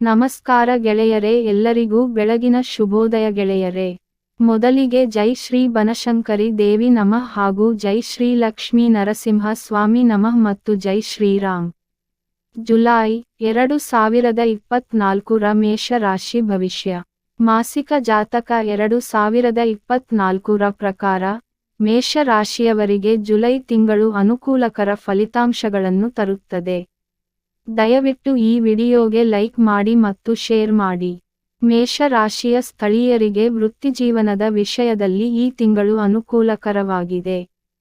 ನಮಸ್ಕಾರ ಗೆಳೆಯರೇ, ಎಲ್ಲರಿಗೂ ಬೆಳಗಿನ ಶುಭೋದಯ ಗೆಳೆಯರೇ. ಮೊದಲಿಗೆ ಜೈ ಶ್ರೀ ಬನಶಂಕರಿ ದೇವಿ ನಮಃ ಹಾಗೂ ಜೈ ಶ್ರೀ ಲಕ್ಷ್ಮೀ ನರಸಿಂಹ ಸ್ವಾಮಿ ನಮಃ ಮತ್ತು ಜೈ ಶ್ರೀರಾಮ್ ಜುಲೈ ಎರಡು ಸಾವಿರದ ಇಪ್ಪತ್ನಾಲ್ಕುರ ಮೇಷ ರಾಶಿ ಭವಿಷ್ಯ. ಮಾಸಿಕ ಜಾತಕ ಎರಡು ಸಾವಿರದ ಇಪ್ಪತ್ನಾಲ್ಕುರ ಪ್ರಕಾರ ಮೇಷ ರಾಶಿಯವರಿಗೆ ಜುಲೈ ತಿಂಗಳು ಅನುಕೂಲಕರ ಫಲಿತಾಂಶಗಳನ್ನು ತರುತ್ತದೆ. ದಯವಿಟ್ಟು ಈ ವಿಡಿಯೋಗೆ ಲೈಕ್ ಮಾಡಿ ಮತ್ತು ಶೇರ್ ಮಾಡಿ. ಮೇಷರಾಶಿಯ ಸ್ಥಳೀಯರಿಗೆ ವೃತ್ತಿಜೀವನದ ವಿಷಯದಲ್ಲಿ ಈ ತಿಂಗಳು ಅನುಕೂಲಕರವಾಗಿದೆ.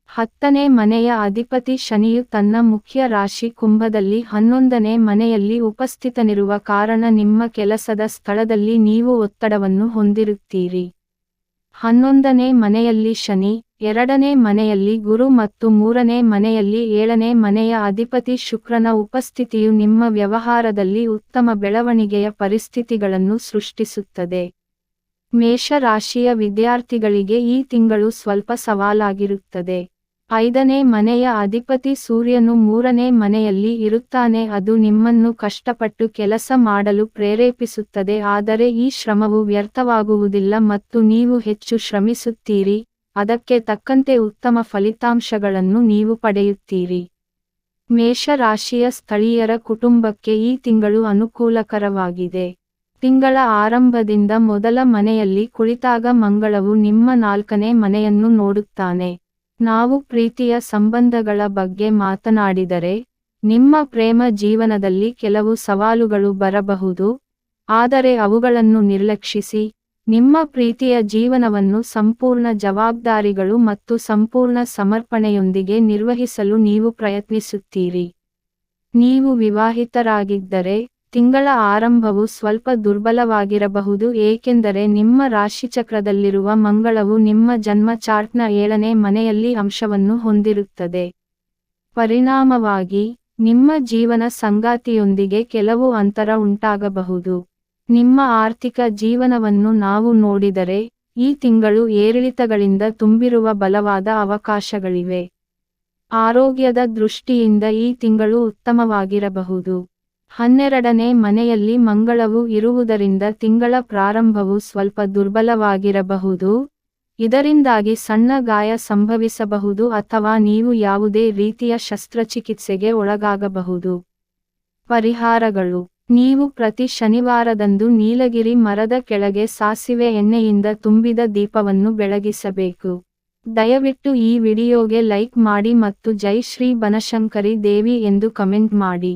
ಹತ್ತನೇ ಮನೆಯ ಅಧಿಪತಿ ಶನಿಯು ತನ್ನ ಮುಖ್ಯ ರಾಶಿ ಕುಂಭದಲ್ಲಿ ಹನ್ನೊಂದನೇ ಮನೆಯಲ್ಲಿ ಉಪಸ್ಥಿತನಿರುವ ಕಾರಣ ನಿಮ್ಮ ಕೆಲಸದ ಸ್ಥಳದಲ್ಲಿ ನೀವು ಒತ್ತಡವನ್ನು ಹೊಂದಿರುತ್ತೀರಿ. ಹನ್ನೊಂದನೇ ಮನೆಯಲ್ಲಿ ಶನಿ, ಎರಡನೇ ಮನೆಯಲ್ಲಿ ಗುರು ಮತ್ತು ಮೂರನೇ ಮನೆಯಲ್ಲಿ ಏಳನೇ ಮನೆಯ ಅಧಿಪತಿ ಶುಕ್ರನ ಉಪಸ್ಥಿತಿಯು ನಿಮ್ಮ ವ್ಯವಹಾರದಲ್ಲಿ ಉತ್ತಮ ಬೆಳವಣಿಗೆಯ ಪರಿಸ್ಥಿತಿಗಳನ್ನು ಸೃಷ್ಟಿಸುತ್ತದೆ. ಮೇಷ ರಾಶಿಯ ವಿದ್ಯಾರ್ಥಿಗಳಿಗೆ ಈ ತಿಂಗಳು ಸ್ವಲ್ಪ ಸವಾಲಾಗಿರುತ್ತದೆ. ಐದನೇ ಮನೆಯ ಅಧಿಪತಿ ಸೂರ್ಯನು ಮೂರನೇ ಮನೆಯಲ್ಲಿ ಇರುತ್ತಾನೆ, ಅದು ನಿಮ್ಮನ್ನು ಕಷ್ಟಪಟ್ಟು ಕೆಲಸ ಮಾಡಲು ಪ್ರೇರೇಪಿಸುತ್ತದೆ, ಆದರೆ ಈ ಶ್ರಮವು ವ್ಯರ್ಥವಾಗುವುದಿಲ್ಲ ಮತ್ತು ನೀವು ಹೆಚ್ಚು ಶ್ರಮಿಸುತ್ತೀರಿ, ಅದಕ್ಕೆ ತಕ್ಕಂತೆ ಉತ್ತಮ ಫಲಿತಾಂಶಗಳನ್ನು ನೀವು ಪಡೆಯುತ್ತೀರಿ. ಮೇಷರಾಶಿಯ ಸ್ಥಳೀಯರ ಕುಟುಂಬಕ್ಕೆ ಈ ತಿಂಗಳು ಅನುಕೂಲಕರವಾಗಿದೆ. ತಿಂಗಳ ಆರಂಭದಿಂದ ಮೊದಲ ಮನೆಯಲ್ಲಿ ಕುಳಿತಾಗ ಮಂಗಳವು ನಿಮ್ಮ ನಾಲ್ಕನೇ ಮನೆಯನ್ನು ನೋಡುತ್ತಾನೆ. ನಾವು ಪ್ರೀತಿಯ ಸಂಬಂಧಗಳ ಬಗ್ಗೆ ಮಾತನಾಡಿದರೆ, ನಿಮ್ಮ ಪ್ರೇಮ ಜೀವನದಲ್ಲಿ ಕೆಲವು ಸವಾಲುಗಳು ಬರಬಹುದು, ಆದರೆ ಅವುಗಳನ್ನು ನಿರ್ಲಕ್ಷಿಸಿ, ನಿಮ್ಮ ಪ್ರೀತಿಯ ಜೀವನವನ್ನು ಸಂಪೂರ್ಣ ಜವಾಬ್ದಾರಿಗಳು ಮತ್ತು ಸಂಪೂರ್ಣ ಸಮರ್ಪಣೆಯೊಂದಿಗೆ ನಿರ್ವಹಿಸಲು ನೀವು ಪ್ರಯತ್ನಿಸುತ್ತೀರಿ. ನೀವು ವಿವಾಹಿತರಾಗಿದ್ದರೆ ತಿಂಗಳ ಆರಂಭವು ಸ್ವಲ್ಪ ದುರ್ಬಲವಾಗಿರಬಹುದು ಏಕೆಂದರೆ ನಿಮ್ಮ ರಾಶಿಚಕ್ರದಲ್ಲಿರುವ ಮಂಗಳವು ನಿಮ್ಮ ಜನ್ಮ ಚಾರ್ಟ್ನ ಏಳನೇ ಮನೆಯಲ್ಲಿ ಅಂಶವನ್ನು ಹೊಂದಿರುತ್ತದೆ. ಪರಿಣಾಮವಾಗಿ, ನಿಮ್ಮ ಜೀವನ ಸಂಗಾತಿಯೊಂದಿಗೆ ಕೆಲವು ಅಂತರ ಉಂಟಾಗಬಹುದು. ನಿಮ್ಮ ಆರ್ಥಿಕ ಜೀವನವನ್ನು ನಾವು ನೋಡಿದರೆ, ಈ ತಿಂಗಳು ಏರಿಳಿತಗಳಿಂದ ತುಂಬಿರುವ ಬಲವಾದ ಅವಕಾಶಗಳಿವೆ. ಆರೋಗ್ಯದ ದೃಷ್ಟಿಯಿಂದ ಈ ತಿಂಗಳು ಉತ್ತಮವಾಗಿರಬಹುದು. ಹನ್ನೆರಡನೇ ಮನೆಯಲ್ಲಿ ಮಂಗಳವು ಇರುವುದರಿಂದ ತಿಂಗಳ ಪ್ರಾರಂಭವು ಸ್ವಲ್ಪ ದುರ್ಬಲವಾಗಿರಬಹುದು. ಇದರಿಂದಾಗಿ ಸಣ್ಣ ಗಾಯ ಸಂಭವಿಸಬಹುದು ಅಥವಾ ನೀವು ಯಾವುದೇ ರೀತಿಯ ಶಸ್ತ್ರಚಿಕಿತ್ಸೆಗೆ ಒಳಗಾಗಬಹುದು. ಪರಿಹಾರಗಳು. ನೀವು ಪ್ರತಿ ಶನಿವಾರದಂದು ನೀಲಗಿರಿ ಮರದ ಕೆಳಗೆ ಸಾಸಿವೆ ಎಣ್ಣೆಯಿಂದ ತುಂಬಿದ ದೀಪವನ್ನು ಬೆಳಗಿಸಬೇಕು. ದಯವಿಟ್ಟು ಈ ವಿಡಿಯೋಗೆ ಲೈಕ್ ಮಾಡಿ ಮತ್ತು ಜೈ ಶ್ರೀ ಬನಶಂಕರಿ ದೇವಿ ಎಂದು ಕಮೆಂಟ್ ಮಾಡಿ.